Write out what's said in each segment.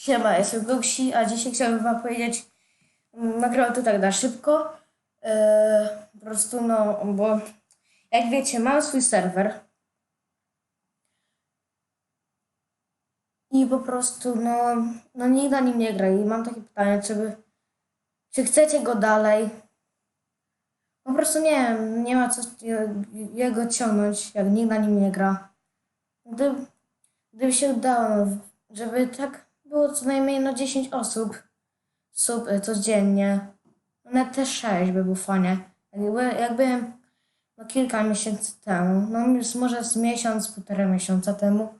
Siema, jestem Goksi, a dzisiaj chciałbym wam powiedzieć, mm, nagrałem to tak na szybko, yy, po prostu no, bo jak wiecie, mam swój serwer i po prostu no, no nikt na nim nie gra i mam takie pytanie, czy wy, czy chcecie go dalej? Po prostu nie wiem, nie ma co je- jego ciągnąć, jak nikt na nim nie gra. Gdy, gdyby się udało, no, żeby tak było co najmniej no 10 osób. Sub y, codziennie, nawet też 6 by było fajnie. Jakby, jakby no kilka miesięcy temu, no już może z miesiąc, półtora miesiąca temu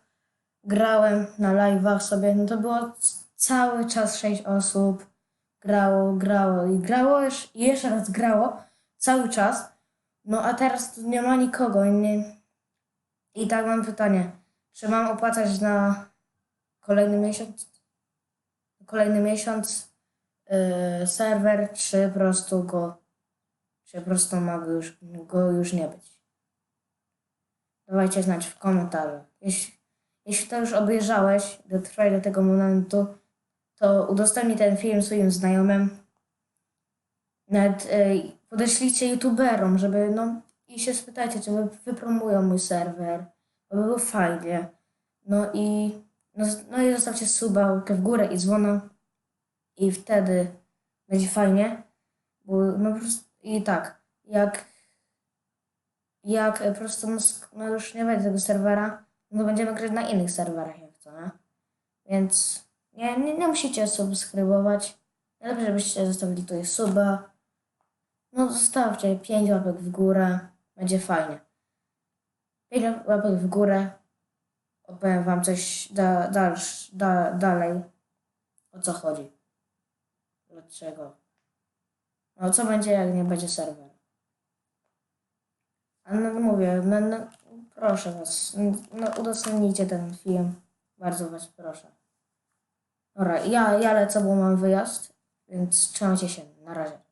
grałem na live'ach sobie, no to było cały czas 6 osób, grało, grało i grało już, i jeszcze raz grało cały czas, no a teraz tu nie ma nikogo i nie, i tak mam pytanie, czy mam opłacać na kolejny miesiąc, kolejny miesiąc yy, serwer, czy po prostu go, czy po prostu ma go już, go już nie być. Dawajcie znać w komentarzu. Jeśli, jeśli to już obejrzałeś, dotrwaj do tego momentu, to udostępnij ten film swoim znajomym. Nawet yy, podeślijcie youtuberom, żeby no i się spytajcie, czy wy- wypromują mój serwer, bo by było fajnie. No i no, no i zostawcie suba, łapkę w górę i dzwona i wtedy będzie fajnie, bo no po prostu, i tak, jak jak po prostu no, już nie będzie tego serwera, no będziemy grać na innych serwerach jak to, nie? Więc nie, nie, nie musicie subskrybować. Najlepiej, żebyście zostawili tutaj suba. No zostawcie 5 łapek w górę, będzie fajnie. 5 łapek w górę, opowiem wam coś da, dalsz, da, dalej, o co chodzi. Dlaczego? No co będzie, jak nie będzie serwer? Ale no mówię, no, no, proszę was, no udostępnijcie ten film. Bardzo was proszę. Dobra, ja, ja lecę, bo mam wyjazd, więc trzymajcie się, na razie.